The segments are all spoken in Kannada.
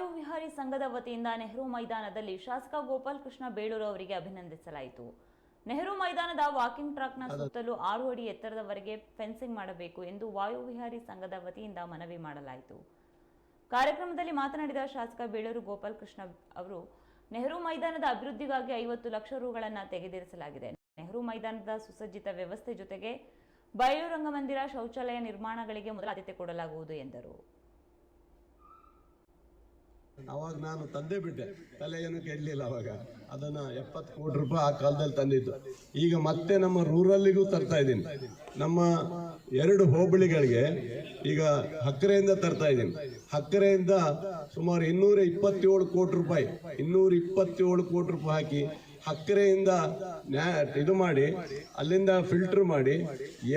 ವಾಯುವಿಹಾರಿ ಸಂಘದ ವತಿಯಿಂದ ನೆಹರು ಮೈದಾನದಲ್ಲಿ ಶಾಸಕ ಗೋಪಾಲ್ ಕೃಷ್ಣ ಬೇಳೂರು ಅವರಿಗೆ ಅಭಿನಂದಿಸಲಾಯಿತು. ನೆಹರು ಮೈದಾನದ ವಾಕಿಂಗ್ ಟ್ರಾಕ್ನ ಸುತ್ತಲೂ ಆರು ಅಡಿ ಎತ್ತರದವರೆಗೆ ಫೆನ್ಸಿಂಗ್ ಮಾಡಬೇಕು ಎಂದು ವಾಯುವಿಹಾರಿ ಸಂಘದ ವತಿಯಿಂದ ಮನವಿ ಮಾಡಲಾಯಿತು. ಕಾರ್ಯಕ್ರಮದಲ್ಲಿ ಮಾತನಾಡಿದ ಶಾಸಕ ಬೇಳೂರು ಗೋಪಾಲ್ ಕೃಷ್ಣ ಅವರು ನೆಹರು ಮೈದಾನದ ಅಭಿವೃದ್ಧಿಗಾಗಿ ಐವತ್ತು ಲಕ್ಷ ರುಗಳನ್ನು ತೆಗೆದಿರಿಸಲಾಗಿದೆ. ನೆಹರು ಮೈದಾನದ ಸುಸಜ್ಜಿತ ವ್ಯವಸ್ಥೆ ಜೊತೆಗೆ ಬಯಲು ರಂಗಮಂದಿರ ಶೌಚಾಲಯ ನಿರ್ಮಾಣಗಳಿಗೆ ಮೊದಲ ಆದ್ಯತೆ ಕೊಡಲಾಗುವುದು ಎಂದರು. ಅವಾಗ ನಾನು ತಂದೆ ಬಿಟ್ಟೆ. ತಲೆ ಏನು ಕೆಡಲಿಲ್ಲ ಅವಾಗ. ಅದನ್ನ ಎಪ್ಪತ್ತು ಕೋಟಿ ರೂಪಾಯಿ ಆ ಕಾಲದಲ್ಲಿ ತಂದಿದ್ದು. ಈಗ ಮತ್ತೆ ನಮ್ಮ ರೂರಲ್ಲಿಗೂ ತರ್ತಾ ಇದ್ದೀನಿ. ನಮ್ಮ ಎರಡು ಹೋಬಳಿಗಳಿಗೆ ಈಗ ಹಕ್ಕರೆಯಿಂದ ತರ್ತಾ ಇದ್ದೀನಿ. ಹಕ್ಕರೆಯಿಂದ ಸುಮಾರು ಇನ್ನೂರ ಇಪ್ಪತ್ತೇಳು ಕೋಟಿ ರೂಪಾಯಿ, ಇನ್ನೂರ ಇಪ್ಪತ್ತೇಳು ಕೋಟಿ ರೂಪಾಯಿ ಹಾಕಿ ಹಕ್ಕರೆಯಿಂದ ಇದು ಮಾಡಿ, ಅಲ್ಲಿಂದ ಫಿಲ್ಟರ್ ಮಾಡಿ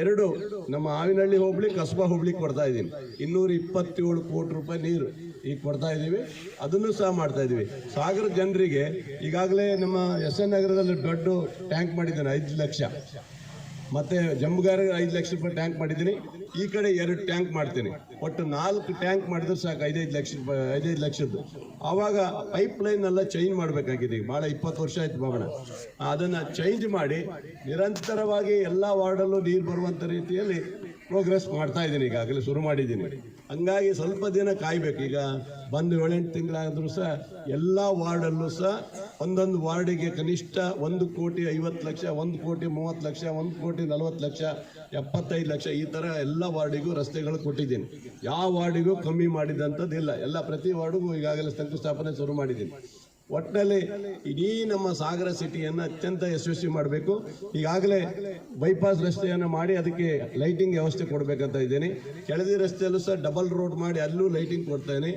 ಎರಡು ನಮ್ಮ ಆವಿನಹಳ್ಳಿ ಹೋಬಳಿ, ಕಸಬಾ ಹೋಬಳಿ ಕೊಡ್ತಾ ಇದ್ದೀನಿ. ಇನ್ನೂರ ಇಪ್ಪತ್ತೇಳು ಕೋಟಿ ರೂಪಾಯಿ ನೀರು. ಈಗ ಕೊಡ್ತಾ ಇದ್ದೀವಿ. ಅದನ್ನು ಸಹ ಮಾಡ್ತಾ ಇದ್ದೀವಿ. ಸಾಗರ ಜನರಿಗೆ ಈಗಾಗಲೇ ನಮ್ಮ ಎಸ್ ಎನ್ ನಗರದಲ್ಲಿ ದೊಡ್ಡ ಟ್ಯಾಂಕ್ ಮಾಡಿದ್ದೇನೆ, ಐದು ಲಕ್ಷ. ಮತ್ತೆ ಜಂಬುಗಾರ ಐದು ಲಕ್ಷ ರೂಪಾಯಿ ಟ್ಯಾಂಕ್ ಮಾಡಿದ್ದೀನಿ. ಈ ಕಡೆ ಎರಡು ಟ್ಯಾಂಕ್ ಮಾಡ್ತೀನಿ. ಒಟ್ಟು ನಾಲ್ಕು ಟ್ಯಾಂಕ್ ಮಾಡಿದ್ರೆ ಸಾಕು, ಐದೈದು ಲಕ್ಷ ರೂಪಾಯಿ, ಐದೈದು ಲಕ್ಷದ್ದು. ಆವಾಗ ಪೈಪ್ ಲೈನ್ ಎಲ್ಲ ಚೇಂಜ್ ಮಾಡಬೇಕಾಗಿದೆ. ಈಗ ಭಾಳ ಇಪ್ಪತ್ತು ವರ್ಷ ಆಯ್ತು ಬಾಬಣ ಅದನ್ನು ಚೇಂಜ್ ಮಾಡಿ ನಿರಂತರವಾಗಿ ಎಲ್ಲ ವಾರ್ಡಲ್ಲೂ ನೀರು ಬರುವಂಥ ರೀತಿಯಲ್ಲಿ ಪ್ರೋಗ್ರೆಸ್ ಮಾಡ್ತಾ ಇದ್ದೀನಿ ಈಗಾಗಲೇ, ಶುರು ಮಾಡಿದ್ದೀನಿ. ಹಂಗಾಗಿ ಸ್ವಲ್ಪ ದಿನ ಕಾಯ್ಬೇಕು. ಈಗ ಬಂದು ಏಳೆಂಟು ತಿಂಗಳಾದರೂ ಸಹ ಎಲ್ಲ ವಾರ್ಡಲ್ಲೂ ಸಹ ಒಂದೊಂದು ವಾರ್ಡಿಗೆ ಕನಿಷ್ಠ ಒಂದು ಕೋಟಿ ಐವತ್ತು ಲಕ್ಷ, ಒಂದು ಕೋಟಿ ಮೂವತ್ತು ಲಕ್ಷ, ಒಂದು ಕೋಟಿ ನಲವತ್ತು ಲಕ್ಷ, ಎಪ್ಪತ್ತೈದು ಲಕ್ಷ ಈ ಥರ ಎಲ್ಲ ವಾರ್ಡಿಗೂ ರಸ್ತೆಗಳು ಕೊಟ್ಟಿದ್ದೀನಿ. ಯಾವ ವಾರ್ಡಿಗೂ ಕಮ್ಮಿ ಮಾಡಿದಂಥದ್ದಿಲ್ಲ. ಎಲ್ಲ ಪ್ರತಿ ವಾರ್ಡಿಗೂ ಈಗಾಗಲೇ ಶಂಕುಸ್ಥಾಪನೆ ಶುರು ಮಾಡಿದ್ದೀನಿ. ಒಟ್ಟಿನಲ್ಲಿ ಇಡೀ ನಮ್ಮ ಸಾಗರ ಸಿಟಿಯನ್ನು ಅತ್ಯಂತ ಯಶಸ್ವಿ ಮಾಡಬೇಕು. ಈಗಾಗಲೇ ಬೈಪಾಸ್ ರಸ್ತೆಯನ್ನು ಮಾಡಿ ಅದಕ್ಕೆ ಲೈಟಿಂಗ್ ವ್ಯವಸ್ಥೆ ಕೊಡಬೇಕಂತ ಇದ್ದೀನಿ. ಕೆಳದಿ ರಸ್ತೆಯಲ್ಲೂ ಸಹ ಡಬಲ್ ರೋಡ್ ಮಾಡಿ ಅಲ್ಲೂ ಲೈಟಿಂಗ್ ಕೊಡ್ತೇನೆ